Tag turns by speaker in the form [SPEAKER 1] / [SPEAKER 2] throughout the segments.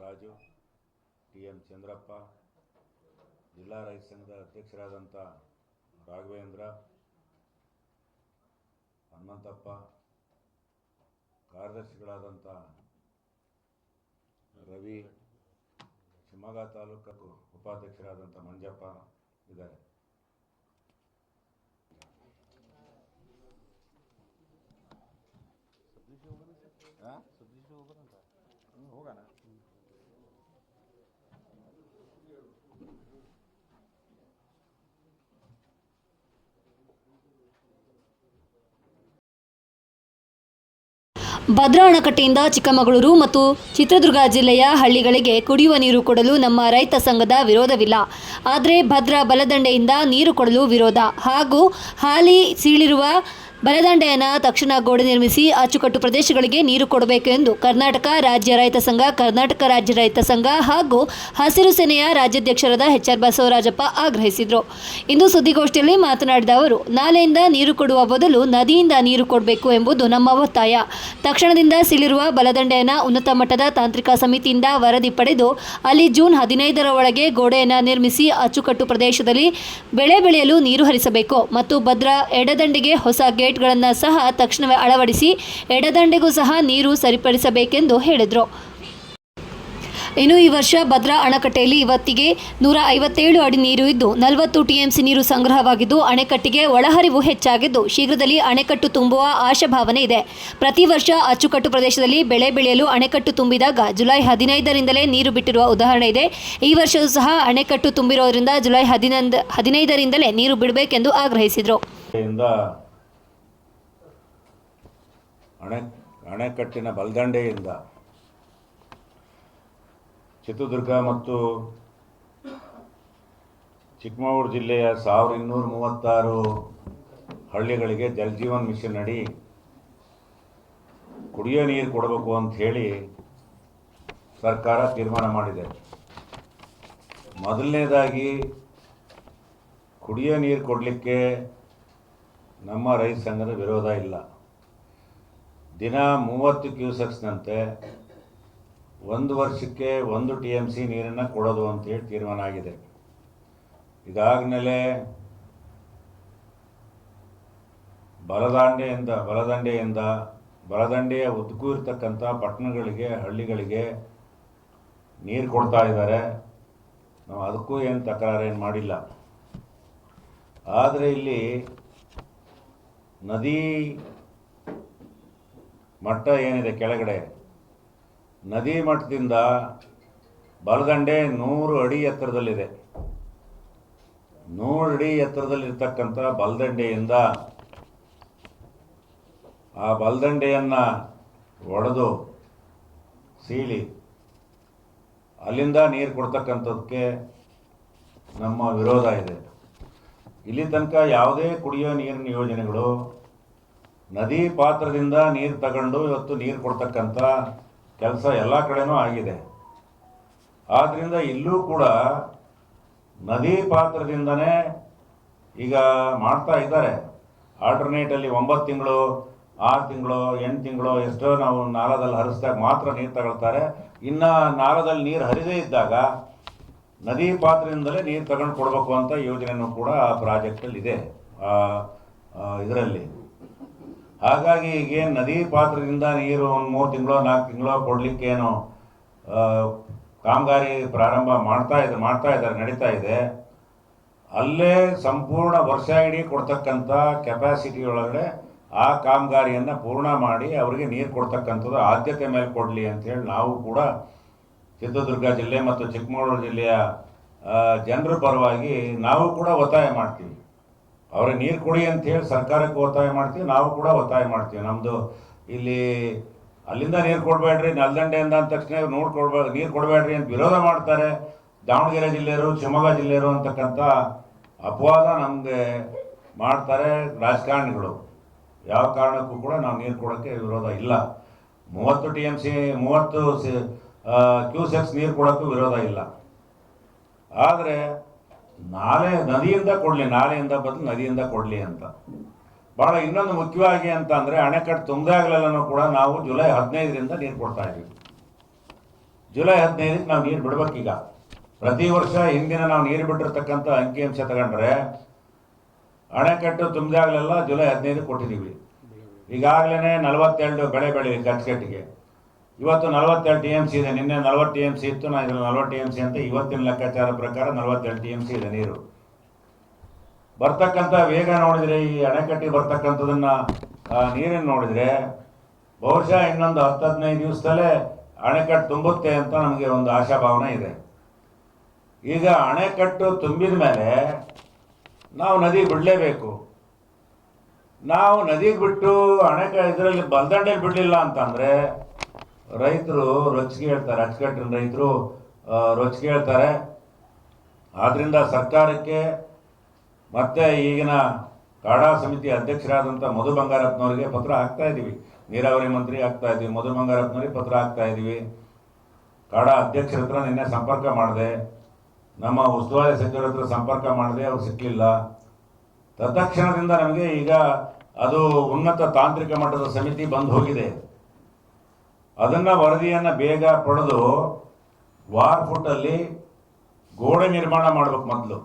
[SPEAKER 1] Raju, T M Chandrappa, ಜಿಲ್ಲಾ ರೈತ ಸಂಘದ ಅಧ್ಯಕ್ಷರಾದಂಥ ರಾಘವೇಂದ್ರ, ಹನುಮಂತಪ್ಪ ಕಾರ್ಯದರ್ಶಿಗಳಾದಂಥ ರವಿ, ಶಿವಮೊಗ್ಗ ತಾಲೂಕು ಉಪಾಧ್ಯಕ್ಷರಾದಂಥ ಮಂಜಪ್ಪ ಇದ್ದಾರೆ.
[SPEAKER 2] ಹೋಗೋಣ
[SPEAKER 3] ಭದ್ರಾ ಅಣೆಕಟ್ಟೆಯಿಂದ ಚಿಕ್ಕಮಗಳೂರು ಮತ್ತು ಚಿತ್ರದುರ್ಗ ಜಿಲ್ಲೆಯ ಹಳ್ಳಿಗಳಿಗೆ ಕುಡಿಯುವ ನೀರು ಕೊಡಲು ನಮ್ಮ ರೈತ ಸಂಘದ ವಿರೋಧವಿಲ್ಲ. ಆದರೆ ಭದ್ರಾ ಬಲದಂಡೆಯಿಂದ ನೀರು ಕೊಡಲು ವಿರೋಧ ಹಾಗೂ ಹಾಲಿ ಸೀಳಿರುವ ಬಲದಂಡೆಯನ್ನು ತಕ್ಷಣ ಗೋಡೆ ನಿರ್ಮಿಸಿ ಅಚ್ಚುಕಟ್ಟು ಪ್ರದೇಶಗಳಿಗೆ ನೀರು ಕೊಡಬೇಕು ಎಂದು ಕರ್ನಾಟಕ ರಾಜ್ಯ ರೈತ ಸಂಘ, ಕರ್ನಾಟಕ ರಾಜ್ಯ ರೈತ ಸಂಘ ಹಾಗೂ ಹಸಿರು ಸೇನೆಯ ರಾಜ್ಯಾಧ್ಯಕ್ಷರಾದ ಎಚ್ ಆರ್ ಬಸವರಾಜಪ್ಪ ಆಗ್ರಹಿಸಿದರು. ಇಂದು ಸುದ್ದಿಗೋಷ್ಠಿಯಲ್ಲಿ ಮಾತನಾಡಿದ ಅವರು, ನಾಲೆಯಿಂದ ನೀರು ಕೊಡುವ ಬದಲು ನದಿಯಿಂದ ನೀರು ಕೊಡಬೇಕು ಎಂಬುದು ನಮ್ಮ ಒತ್ತಾಯ. ತಕ್ಷಣದಿಂದ ಸಿಲಿರುವ ಬಲದಂಡೆಯನ್ನು ಉನ್ನತ ಮಟ್ಟದ ತಾಂತ್ರಿಕ ಸಮಿತಿಯಿಂದ ವರದಿ ಪಡೆದು ಅಲ್ಲಿ ಜೂನ್ ಹದಿನೈದರ ಒಳಗೆ ಗೋಡೆಯನ್ನು ನಿರ್ಮಿಸಿ ಅಚ್ಚುಕಟ್ಟು ಪ್ರದೇಶದಲ್ಲಿ ಬೆಳೆ ಬೆಳೆಯಲು ನೀರು ಹರಿಸಬೇಕು ಮತ್ತು ಭದ್ರಾ ಎಡದಂಡೆಗೆ ಹೊಸ ಗೇಟ್ಗಳನ್ನು ಸಹ ತಕ್ಷಣವೇ ಅಳವಡಿಸಿ ಎಡದಂಡೆಗೂ ಸಹ ನೀರು ಸರಿಪಡಿಸಬೇಕೆಂದು ಹೇಳಿದರು. ಇನ್ನು ಈ ವರ್ಷ ಭದ್ರಾ ಅಣೆಕಟ್ಟೆಯಲ್ಲಿ ಇವತ್ತಿಗೆ ನೂರ ಐವತ್ತೇಳು ಅಡಿ ನೀರು ಇದ್ದು ನಲವತ್ತು ಟಿಎಂಸಿ ನೀರು ಸಂಗ್ರಹವಾಗಿದ್ದು ಅಣೆಕಟ್ಟಿಗೆ ಒಳಹರಿವು ಹೆಚ್ಚಾಗಿದ್ದು ಶೀಘ್ರದಲ್ಲಿ ಅಣೆಕಟ್ಟು ತುಂಬುವ ಆಶಾಭಾವನೆ ಇದೆ. ಪ್ರತಿ ವರ್ಷ ಅಚ್ಚುಕಟ್ಟು ಪ್ರದೇಶದಲ್ಲಿ ಬೆಳೆ ಬೆಳೆಯಲು ಅಣೆಕಟ್ಟು ತುಂಬಿದಾಗ ಜುಲೈ ಹದಿನೈದರಿಂದಲೇ ನೀರು ಬಿಟ್ಟಿರುವ ಉದಾಹರಣೆ ಇದೆ. ಈ ವರ್ಷವೂ ಸಹ ಅಣೆಕಟ್ಟು ತುಂಬಿರೋದ್ರಿಂದ ಜುಲೈ ಹದಿನೈದು ಹದಿನೈದರಿಂದಲೇ ನೀರು ಬಿಡಬೇಕೆಂದು ಆಗ್ರಹಿಸಿದರು.
[SPEAKER 1] ಅಣೆ, ಅಣೆಕಟ್ಟಿನ ಬಲ್ದಂಡೆಯಿಂದ ಚಿತ್ರದುರ್ಗ ಮತ್ತು ಚಿಕ್ಕಮಗಳೂರು ಜಿಲ್ಲೆಯ ಸಾವಿರದ ಇನ್ನೂರ ಮೂವತ್ತಾರು ಹಳ್ಳಿಗಳಿಗೆ ಜಲಜೀವನ್ ಮಿಷನ್ ಅಡಿ ಕುಡಿಯೋ ನೀರು ಕೊಡಬೇಕು ಅಂತ ಹೇಳಿ ಸರ್ಕಾರ ತೀರ್ಮಾನ ಮಾಡಿದೆ. ಮೊದಲನೇದಾಗಿ ಕುಡಿಯೋ ನೀರು ಕೊಡಲಿಕ್ಕೆ ನಮ್ಮ ರೈತ ಸಂಘದ ವಿರೋಧ ಇಲ್ಲ. ದಿನ ಮೂವತ್ತು ಕ್ಯೂಸೆಕ್ಸ್ನಂತೆ ಒಂದು ವರ್ಷಕ್ಕೆ ಒಂದು ಟಿ ಎಂ ಸಿ ನೀರನ್ನು ಕೊಡೋದು ಅಂತೇಳಿ ತೀರ್ಮಾನ ಆಗಿದೆ. ಇದಾದ್ಮೇಲೆ ಬಲದಾಂಡೆಯಿಂದ, ಬಲದಂಡೆಯಿಂದ, ಬಲದಂಡೆಯ ಉದ್ದಕ್ಕೂ ಇರ್ತಕ್ಕಂಥ ಪಟ್ಟಣಗಳಿಗೆ, ಹಳ್ಳಿಗಳಿಗೆ ನೀರು ಕೊಡ್ತಾ ಇದ್ದಾರೆ. ನಾವು ಅದಕ್ಕೂ ಏನು ತಕರಾರೇನು ಮಾಡಿಲ್ಲ. ಆದರೆ ಇಲ್ಲಿ ನದಿ ಮಟ್ಟ ಏನಿದೆ ಕೆಳಗಡೆ? ನದಿ ಮಟ್ಟದಿಂದ ಬಲದಂಡೆ ನೂರು ಅಡಿ ಎತ್ತರದಲ್ಲಿದೆ. ನೂರು ಅಡಿ ಎತ್ತರದಲ್ಲಿರ್ತಕ್ಕಂಥ ಬಲದಂಡೆಯಿಂದ ಆ ಬಲದಂಡೆಯನ್ನು ಒಡೆದು ಸೀಳಿ ಅಲ್ಲಿಂದ ನೀರು ಕೊಡ್ತಕ್ಕಂಥದ್ದಕ್ಕೆ ನಮ್ಮ ವಿರೋಧ ಇದೆ. ಇಲ್ಲಿ ತನಕ ಯಾವುದೇ ಕುಡಿಯೋ ನೀರಿನ ಯೋಜನೆಗಳು ನದಿ ಪಾತ್ರದಿಂದ ನೀರು ತಗೊಂಡು ಇವತ್ತು ನೀರು ಕೊಡ್ತಕ್ಕಂಥ ಕೆಲಸ ಎಲ್ಲ ಕಡೆನೂ ಆಗಿದೆ. ಆದ್ದರಿಂದ ಇಲ್ಲೂ ಕೂಡ ನದಿ ಪಾತ್ರದಿಂದನೇ ಈಗ ಮಾಡ್ತಾ ಇದ್ದಾರೆ. ಆಲ್ಟರ್ನೇಟಲ್ಲಿ ಒಂಬತ್ತು ತಿಂಗಳು, ಆರು ತಿಂಗಳು, ಎಂಟು ತಿಂಗಳು ಎಷ್ಟೋ ನಾವು ನಾಲದಲ್ಲಿ ಹರಿಸಿದಾಗ ಮಾತ್ರ ನೀರು ತಗೊಳ್ತಾರೆ. ಇನ್ನು ನಾಲದಲ್ಲಿ ನೀರು ಹರಿದೇ ಇದ್ದಾಗ ನದಿ ಪಾತ್ರದಿಂದಲೇ ನೀರು ತಗೊಂಡು ಕೊಡಬೇಕು ಅಂತ ಯೋಜನೆಯೂ ಕೂಡ ಆ ಪ್ರಾಜೆಕ್ಟಲ್ಲಿ ಇದೆ. ಇದರಲ್ಲಿ. ಹಾಗಾಗಿ ಈಗೇನು ನದಿ ಪಾತ್ರದಿಂದ ನೀರು ಒಂದು ಮೂರು ತಿಂಗಳು ನಾಲ್ಕು ತಿಂಗಳು ಕೊಡಲಿಕ್ಕೇನು ಕಾಮಗಾರಿ ಪ್ರಾರಂಭ ಮಾಡ್ತಾ ಇದೆ, ಮಾಡ್ತಾ ಇದ್ದಾರೆ ನಡೀತಾ ಇದೆ. ಅಲ್ಲೇ ಸಂಪೂರ್ಣ ವರ್ಷ ಇಡೀ ಕೊಡ್ತಕ್ಕಂಥ ಕೆಪಾಸಿಟಿ ಒಳಗಡೆ ಆ ಕಾಮಗಾರಿಯನ್ನು ಪೂರ್ಣ ಮಾಡಿ ಅವರಿಗೆ ನೀರು ಕೊಡ್ತಕ್ಕಂಥದ್ದು ಆದ್ಯತೆ ಮೇಲೆ ಕೊಡಲಿ ಅಂಥೇಳಿ ನಾವು ಕೂಡ ಚಿತ್ರದುರ್ಗ ಜಿಲ್ಲೆ ಮತ್ತು ಚಿಕ್ಕಮಗಳೂರು ಜಿಲ್ಲೆಯ ಜನರ ಪರವಾಗಿ ನಾವು ಕೂಡ ಒತ್ತಾಯ ಮಾಡ್ತೀವಿ. ಅವ್ರಿಗೆ ನೀರು ಕೊಡಿ ಅಂತ ಹೇಳಿ ಸರ್ಕಾರಕ್ಕೆ ಒತ್ತಾಯ ಮಾಡ್ತೀವಿ, ನಾವು ಕೂಡ ಒತ್ತಾಯ ಮಾಡ್ತೀವಿ. ನಮ್ಮದು ಇಲ್ಲಿ ಅಲ್ಲಿಂದ ನೀರು ಕೊಡಬೇಡ್ರಿ ನಲ್ದಂಡೆ ಅಂದ ತಕ್ಷಣ ನೋಡ್ ಕೊಡ್ಬೇಡ ನೀರು ಕೊಡಬೇಡ್ರಿ ಅಂತ ವಿರೋಧ ಮಾಡ್ತಾರೆ. ದಾವಣಗೆರೆ ಜಿಲ್ಲೆಯರು ಶಿವಮೊಗ್ಗ ಜಿಲ್ಲೆಯರು ಅಂತಕ್ಕಂಥ ಅಪವಾದ ನಮಗೆ ಮಾಡ್ತಾರೆ ರಾಜಕಾರಣಿಗಳು. ಯಾವ ಕಾರಣಕ್ಕೂ ಕೂಡ ನಾವು ನೀರು ಕೊಡೋಕ್ಕೆ ವಿರೋಧ ಇಲ್ಲ. ಮೂವತ್ತು ಟಿ ಎಂ ಸಿ, ಮೂವತ್ತು ಸಿ ಕ್ಯೂಸೆಕ್ಸ್ ನೀರು ಕೊಡೋಕ್ಕೂ ವಿರೋಧ ಇಲ್ಲ. ಆದರೆ ನಾಲೆ ನದಿಯಿಂದ ಕೊಡಲಿ, ನಾಳೆಯಿಂದ ಬದಲು ನದಿಯಿಂದ ಕೊಡಲಿ ಅಂತ. ಭಾಳ ಇನ್ನೊಂದು ಮುಖ್ಯವಾಗಿ ಅಂತ ಅಂದರೆ ಅಣೆಕಟ್ಟು ತುಂಬದಾಗಲೆಲ್ಲನೂ ಕೂಡ ನಾವು ಜುಲೈ ಹದಿನೈದರಿಂದ ನೀರು ಕೊಡ್ತಾ ಇದ್ದೀವಿ. ಜುಲೈ ಹದಿನೈದಕ್ಕೆ ನಾವು ನೀರು ಬಿಡ್ಬೇಕೀಗ. ಪ್ರತಿ ವರ್ಷ ಹಿಂದಿನ ನಾವು ನೀರು ಬಿಟ್ಟಿರ್ತಕ್ಕಂಥ ಅಂಕಿಅಂಶ ತಗೊಂಡ್ರೆ ಅಣೆಕಟ್ಟು ತುಂಬಿದಾಗಲೆಲ್ಲ ಜುಲೈ ಹದಿನೈದಕ್ಕೆ ಕೊಟ್ಟಿದ್ದೀವಿ. ಈಗಾಗಲೇ ನಲವತ್ತೆರಡು ಬೆಳೆ ಬೆಳೆ ಅಚ್ಚುಕಟ್ಟಿಗೆ ಇವತ್ತು ನಲವತ್ತೆರಡು ಟಿ ಎಂ ಸಿ ಇದೆ. ನಿನ್ನೆ ನಲವತ್ತು ಟಿ ಎಂ ಸಿ ಇತ್ತು. ನಾನು ಇದ್ರಲ್ಲಿ ನಲವತ್ತು ಟಿ ಎಂ ಸಿ ಅಂತ ಇವತ್ತಿನ ಲೆಕ್ಕಾಚಾರ ಪ್ರಕಾರ ನಲವತ್ತೆರಡು ಟಿ ಎಂ ಸಿ ಇದೆ ನೀರು. ಬರ್ತಕ್ಕಂಥ ವೇಗ ನೋಡಿದರೆ, ಈ ಅಣೆಕಟ್ಟಿಗೆ ಬರ್ತಕ್ಕಂಥದನ್ನು ನೀರನ್ನು ನೋಡಿದರೆ, ಬಹುಶಃ ಇನ್ನೊಂದು ಹತ್ತು, ಹದಿನೈದು ದಿವಸದಲ್ಲೇ ಅಣೆಕಟ್ಟು ತುಂಬುತ್ತೆ ಅಂತ ನಮಗೆ ಒಂದು ಆಶಾಭಾವನೆ ಇದೆ. ಈಗ ಅಣೆಕಟ್ಟು ತುಂಬಿದ ಮೇಲೆ ನಾವು ನದಿ ಬಿಡಲೇಬೇಕು. ನಾವು ನದಿಗೆ ಬಿಟ್ಟು ಅಣೆಕ ಇದರಲ್ಲಿ ಬಲ್ದಂಡೆಯಲ್ಲಿ ಬಿಡಲಿಲ್ಲ ಅಂತಂದರೆ ರೈತರು ರೊಚ್ಚಿಗೆ ಹೇಳ್ತಾರೆ, ಅಚ್ಚುಕಟ್ಟಿನ ರೈತರು ರೊಚ್ಚಿಗೆ ಹೇಳ್ತಾರೆ ಆದ್ದರಿಂದ ಸರ್ಕಾರಕ್ಕೆ ಮತ್ತೆ ಈಗಿನ ಕಾಡಾ ಸಮಿತಿ ಅಧ್ಯಕ್ಷರಾದಂಥ ಮಧು ಬಂಗಾರಪ್ಪನವರಿಗೆ ಪತ್ರ ಹಾಕ್ತಾ ಇದ್ದೀವಿ ನೀರಾವರಿ ಮಂತ್ರಿ ಆಗ್ತಾ ಇದ್ದೀವಿ ಮಧು ಬಂಗಾರಪ್ಪನವರಿಗೆ ಪತ್ರ ಹಾಕ್ತಾ ಇದ್ದೀವಿ ಕಾಡಾ ಅಧ್ಯಕ್ಷರ ಹತ್ರ ನಿನ್ನೆ ಸಂಪರ್ಕ ಮಾಡಿದೆ. ನಮ್ಮ ಉಸ್ತುವಾರಿ ಸಚಿವರ ಹತ್ರ ಸಂಪರ್ಕ ಮಾಡಿದೆ, ಅವ್ರು ಸಿಕ್ಕಲಿಲ್ಲ ತತ್ಕ್ಷಣದಿಂದ ನಮಗೆ ಈಗ ಅದು ಉನ್ನತ ತಾಂತ್ರಿಕ ಮಟ್ಟದ ಸಮಿತಿ ಬಂದು ಹೋಗಿದೆ. ಅದನ್ನ ವರದಿಯನ್ನ ಬೇಗ ಪಡೆದು ವಾರ್ ಫುಟಲ್ಲಿ ಗೋಡೆ ನಿರ್ಮಾಣ ಮಾಡ್ಬೇಕು ಮೊದಲು.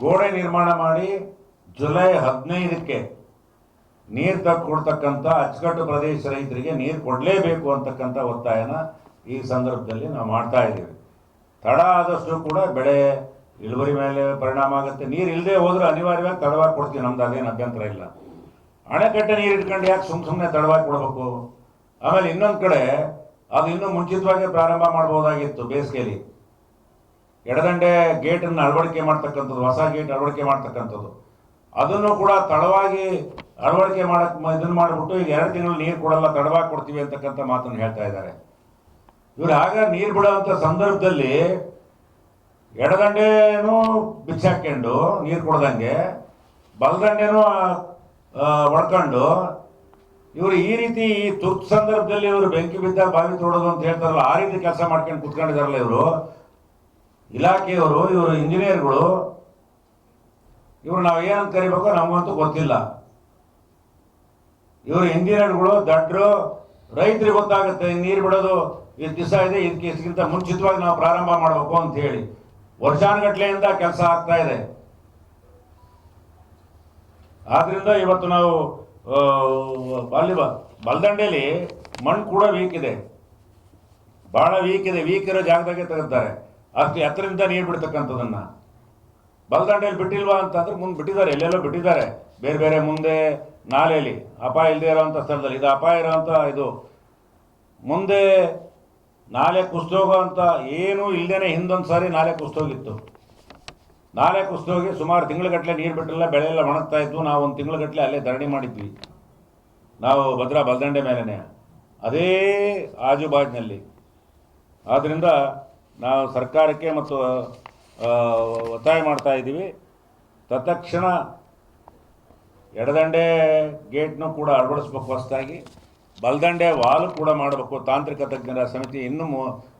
[SPEAKER 1] ಗೋಡೆ ನಿರ್ಮಾಣ ಮಾಡಿ ಜುಲೈ ಹದಿನೈದಕ್ಕೆ ನೀರು ಕೊಡ್ತಕ್ಕಂಥ ಅಚ್ಚುಕಟ್ಟು ಪ್ರದೇಶ ರೈತರಿಗೆ ನೀರು ಕೊಡಲೇಬೇಕು ಅಂತಕ್ಕಂಥ ಒತ್ತಾಯನ ಈ ಸಂದರ್ಭದಲ್ಲಿ ನಾವು ಮಾಡ್ತಾ ಇದ್ದೀವಿ. ತಡ ಆದಷ್ಟು ಕೂಡ ಬೆಳೆ ಇಳುವರಿ ಮೇಲೆ ಪರಿಣಾಮ ಆಗುತ್ತೆ. ನೀರು ಇಲ್ಲದೆ ಹೋದ್ರೆ ಅನಿವಾರ್ಯವಾಗಿ ತಡವಾಗಿ ಕೊಡ್ತೀವಿ. ನಮ್ದು ಅದೇನು ಅಭ್ಯಂತರ ಇಲ್ಲ. ಅಣೆಕಟ್ಟೆ ನೀರು ಇಟ್ಕೊಂಡು ಯಾಕೆ ಸುಮ್ ಸುಮ್ಮನೆ ತಡವಾಗಿ ಕೊಡಬೇಕು? ಆಮೇಲೆ ಇನ್ನೊಂದು ಕಡೆ ಅದು ಇನ್ನೂ ಮುಂಚಿತವಾಗಿ ಪ್ರಾರಂಭ ಮಾಡಬಹುದಾಗಿತ್ತು ಬೇಸಿಗೆಯಲ್ಲಿ. ಎಡದಂಡೆ ಗೇಟನ್ನು ಅಳವಡಿಕೆ ಮಾಡ್ತಕ್ಕಂಥದ್ದು, ಹೊಸ ಗೇಟ್ ಅಳವಡಿಕೆ ಮಾಡ್ತಕ್ಕಂಥದ್ದು. ಅದನ್ನು ಕೂಡ ತಡವಾಗಿ ಅಳವಡಿಕೆ ಮಾಡಕ್ ಇದನ್ನು ಮಾಡಿಬಿಟ್ಟು ಈಗ ಎರಡು ತಿಂಗಳು ನೀರು ಕೊಡಲ್ಲ, ತಡವಾಗಿ ಕೊಡ್ತೀವಿ ಅಂತಕ್ಕಂಥ ಮಾತನ್ನು ಹೇಳ್ತಾ ಇದ್ದಾರೆ. ಇವ್ರು ಆಗ ನೀರು ಬಿಡುವಂಥ ಸಂದರ್ಭದಲ್ಲಿ ಎಡದಂಡೆನೂ ಬಿಚ್ಚಾಕೊಂಡು ನೀರು ಕೊಡ್ದಂಗೆ, ಬಲದಂಡೆನೂ ಹೊಡ್ಕೊಂಡು ಇವರು ಈ ರೀತಿ ಈ ತುರ್ತು ಸಂದರ್ಭದಲ್ಲಿ ಇವರು ಬೆಂಕಿ ಬಿದ್ದ ಬಾವಿ ತೋಡೋದು ಅಂತ ಹೇಳ್ತಾರಲ್ಲ, ಆ ರೀತಿ ಕೆಲಸ ಮಾಡ್ಕೊಂಡು ಕುತ್ಕೊಂಡಿದಾರಲ್ಲ ಇವರು. ಇಲಾಖೆಯವರು, ಇವರು ಇಂಜಿನಿಯರ್ಗಳು, ಇವ್ರು ನಾವು ಏನಂತ ಕರಿಬೇಕು ನಮಗಂತೂ ಗೊತ್ತಿಲ್ಲ. ಇವರು ಇಂಜಿನಿಯರ್ಗಳು, ದಡ್ರು, ರೈತರಿಗೆ ಗೊತ್ತಾಗುತ್ತೆ ನೀರು ಬಿಡೋದು ಇದು ದಿವಸ ಇದೆ ಇದಕ್ಕೆ ಇದಕ್ಕಿಂತ ಮುಂಚಿತವಾಗಿ ನಾವು ಪ್ರಾರಂಭ ಮಾಡಬೇಕು ಅಂತ ಹೇಳಿ ವರ್ಷಾನುಗಟ್ಲೆಯಿಂದ ಕೆಲಸ ಆಗ್ತಾ ಇದೆ. ಆದ್ರಿಂದ ಇವತ್ತು ನಾವು ಆ, ಬಲದಂಡೆಯಲ್ಲಿ ಮಣ್ಣು ಕೂಡ ವೀಕ್ ಇದೆ ಭಾಳ ವೀಕ್ ಇದೆ ವೀಕ್ ಇರೋ ಜಾಗದಾಗೆ ತೆಗೆದಿದ್ದಾರೆ. ಅಷ್ಟು ಎತ್ತರಿಂದ ನೀರು ಬಿಡ್ತಕ್ಕಂಥದನ್ನ ಬಲ್ದಂಡೆಯಲ್ಲಿ ಬಿಟ್ಟಿಲ್ವಾ ಅಂತಂದ್ರೆ ಮುಂದೆ ಬಿಟ್ಟಿದ್ದಾರೆ ಎಲ್ಲೆಲ್ಲೋ ಬಿಟ್ಟಿದ್ದಾರೆ. ಬೇರೆ ಬೇರೆ ಮುಂದೆ ನಾಲೆಯಲ್ಲಿ ಅಪಾಯ ಇಲ್ಲದೆ ಇರೋವಂಥ ಸ್ಥಳದಲ್ಲಿ. ಇದು ಅಪಾಯ ಇರೋವಂಥ ಇದು. ಮುಂದೆ ನಾಲೆ ಕುಸ್ತೋಗೋ ಅಂತ ಏನೂ ಇಲ್ಲದೇ ಹಿಂದೊಂದು ಸಾರಿ ನಾಲೆ ಕುಸ್ತೋಗಿತ್ತು ನಾಲೆ ಹೋಗಿ ಸುಮಾರು ತಿಂಗಳಗಟ್ಟಲೆ ನೀರು ಬಿಟ್ಟಿಲ್ಲ ಬೆಳೆ ಎಲ್ಲ ಒಣಗ್ತಾ ಇತ್ತು. ನಾವು ಒಂದು ತಿಂಗಳಗಟ್ಟಲೆ ಅಲ್ಲೇ ಧರಣಿ ಮಾಡಿದ್ವಿ. ನಾವು ಭದ್ರಾ ಬಲ್ದಂಡೆ ಮೇಲೇ ಅದೇ ಆಜುಬಾಜಿನಲ್ಲಿ. ಆದ್ದರಿಂದ ನಾವು ಸರ್ಕಾರಕ್ಕೆ ಮತ್ತು ಒತ್ತಾಯ ಮಾಡ್ತಾ ಇದ್ದೀವಿ. ತತ್ಕ್ಷಣ ಎಡದಂಡೆ ಗೇಟ್ನೂ ಕೂಡ ಅಳವಡಿಸ್ಬೇಕು ಹೊಸದಾಗಿ ಬಲದಂಡೆ ವಾಲು ಕೂಡ ಮಾಡಬೇಕು ತಾಂತ್ರಿಕ ತಜ್ಞರ ಸಮಿತಿ. ಇನ್ನೂ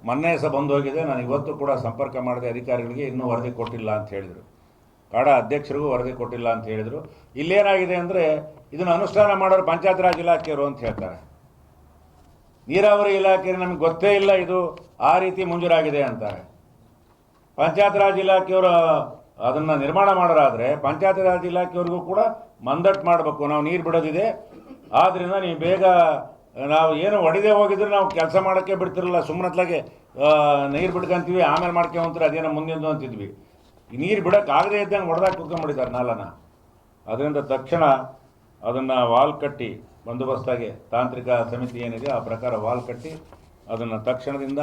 [SPEAKER 1] ಮೊನ್ನೆ ಸಹ ಬಂದು ಹೋಗಿದೆ. ನಾನು ಇವತ್ತು ಕೂಡ ಸಂಪರ್ಕ ಮಾಡಿದೆ ಅಧಿಕಾರಿಗಳಿಗೆ. ಇನ್ನೂ ವರದಿ ಕೊಟ್ಟಿಲ್ಲ ಅಂತ ಹೇಳಿದರು. ಕಾಡ ಅಧ್ಯಕ್ಷರಿಗೂ ವರದಿ ಕೊಟ್ಟಿಲ್ಲ ಅಂತ ಹೇಳಿದರು. ಇಲ್ಲೇನಾಗಿದೆ ಅಂದರೆ ಇದನ್ನು ಅನುಷ್ಠಾನ ಮಾಡೋರು ಪಂಚಾಯತ್ ರಾಜ್ ಇಲಾಖೆಯವರು ಅಂತ ಹೇಳ್ತಾರೆ. ನೀರಾವರಿ ಇಲಾಖೆ ನಮಗೆ ಗೊತ್ತೇ ಇಲ್ಲ ಇದು ಆ ರೀತಿ ಮುಂಜೂರಾಗಿದೆ ಅಂತಾರೆ. ಪಂಚಾಯತ್ ರಾಜ್ ಇಲಾಖೆಯವರು ಅದನ್ನು ನಿರ್ಮಾಣ ಮಾಡೋರಾದರೆ ಪಂಚಾಯತ್ ರಾಜ್ ಇಲಾಖೆಯವ್ರಿಗೂ ಕೂಡ ಮಂದಟ್ಟು ಮಾಡಬೇಕು. ನಾವು ನೀರು ಬಿಡೋದಿದೆ. ಆದ್ದರಿಂದ ನೀವು ಬೇಗ, ನಾವು ಏನು ಒಡೆದೇ ಹೋಗಿದ್ರೆ ನಾವು ಕೆಲಸ ಮಾಡೋಕ್ಕೆ ಬಿಡ್ತಿರಲ್ಲ ಸುಮ್ಮನತ್ಲಾಗೆ ನೀರು ಬಿಡ್ಕೊಂತೀವಿ, ಆಮೇಲೆ ಮಾಡ್ಕೊಂತಾರೆ ಅದೇನೋ ಮುಂದಿಂದು ಅಂತಿದ್ವಿ. ಈ ನೀರು ಆಗದೆ ಇದ್ದಂಗೆ ಹೊಡೆದಾಗ ಕುತ್ಕೊಂಡ್ಬಿಟ್ಟಿದ್ದಾರೆ ನಾಲನ. ಅದರಿಂದ ತಕ್ಷಣ ಅದನ್ನು ವಾಲ್ ಕಟ್ಟಿ ಬಂದೋಬಸ್ತಾಗೆ ತಾಂತ್ರಿಕ ಸಮಿತಿ ಏನಿದೆ, ಆ ಪ್ರಕಾರ ವಾಲ್ ಕಟ್ಟಿ ಅದನ್ನು ತಕ್ಷಣದಿಂದ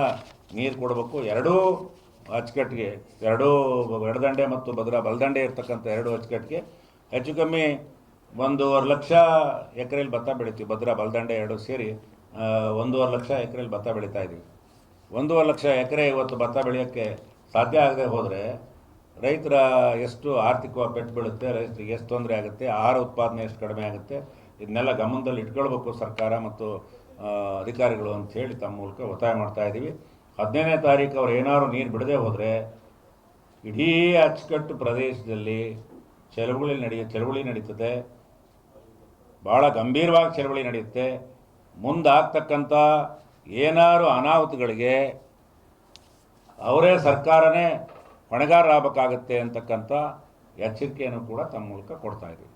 [SPEAKER 1] ನೀರು ಕೊಡಬೇಕು. ಎರಡೂ ಅಚ್ಚುಕಟ್ಟಿಗೆ, ಎರಡೂ ಎಡದಂಡೆ ಮತ್ತು ಭದ್ರಾ ಬಲದಂಡೆ ಇರ್ತಕ್ಕಂಥ ಎರಡು ಅಚ್ಚುಕಟ್ಟಿಗೆ ಹೆಚ್ಚು ಕಮ್ಮಿ ಒಂದೂವರೆ ಲಕ್ಷ ಎಕರೆಯಲ್ಲಿ ಭತ್ತ ಬೆಳಿತೀವಿ, ಭದ್ರಾ, ಬಲದಂಡೆ ಎರಡು ಸೇರಿ ಒಂದೂವರೆ ಲಕ್ಷ ಎಕರೆಯಲ್ಲಿ ಭತ್ತ ಬೆಳೀತಾ ಇದ್ದೀವಿ ಒಂದೂವರೆ ಲಕ್ಷ ಎಕರೆ ಇವತ್ತು ಭತ್ತ ಬೆಳೆಯೋಕ್ಕೆ ಸಾಧ್ಯ ಆಗದೆ ಹೋದರೆ ರೈತರ ಎಷ್ಟು ಆರ್ಥಿಕವಾಗಿ ಪೆಟ್ಟು ಬೀಳುತ್ತೆ, ರೈತರಿಗೆ ಎಷ್ಟು ತೊಂದರೆ ಆಗುತ್ತೆ, ಆಹಾರ ಉತ್ಪಾದನೆ ಎಷ್ಟು ಕಡಿಮೆ ಆಗುತ್ತೆ, ಇದನ್ನೆಲ್ಲ ಗಮನದಲ್ಲಿ ಇಟ್ಕೊಳ್ಬೇಕು ಸರ್ಕಾರ ಮತ್ತು ಅಧಿಕಾರಿಗಳು ಅಂತ ಹೇಳಿ ತಮ್ಮ ಮೂಲಕ ಒತ್ತಾಯ ಮಾಡ್ತಾ ಇದ್ದೀವಿ. ಹದಿನೈದನೇ ತಾರೀಕು ಅವ್ರು ಏನಾದ್ರು ನೀರು ಬಿಡದೆ ಹೋದರೆ ಇಡೀ ಅಚ್ಚುಕಟ್ಟು ಪ್ರದೇಶದಲ್ಲಿ ಚಳವಳಿ ನಡೆಯ ಚಳುವಳಿ ನಡೀತದೆ. ಭಾಳ ಗಂಭೀರವಾಗಿ ಚಳುವಳಿ ನಡೆಯುತ್ತೆ. ಮುಂದಾಗ್ತಕ್ಕಂಥ ಏನಾದ್ರು ಅನಾಹುತಗಳಿಗೆ ಅವರೇ ಸರ್ಕಾರನೇ ಹೊಣೆಗಾರರಾಗಬೇಕಾಗತ್ತೆ ಅಂತಕ್ಕಂಥ ಎಚ್ಚರಿಕೆಯನ್ನು ಕೂಡ ತಮ್ಮ ಮೂಲಕ ಕೊಡ್ತಾ ಇದ್ದೀವಿ.